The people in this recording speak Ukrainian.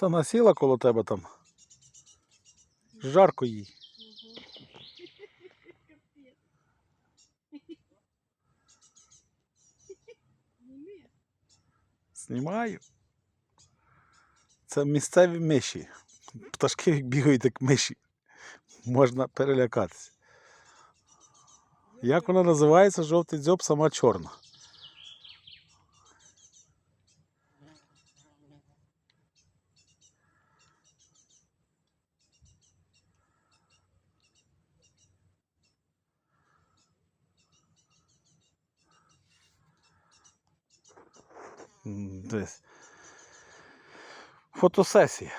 Це насіла коло тебе там. Жарко їй. Знімаю. Це місцеві миші. Пташки бігають, як миші. Можна перелякатися. Як вона називається? Жовтий дзьоб, сама чорна. Десь. Фотосесія.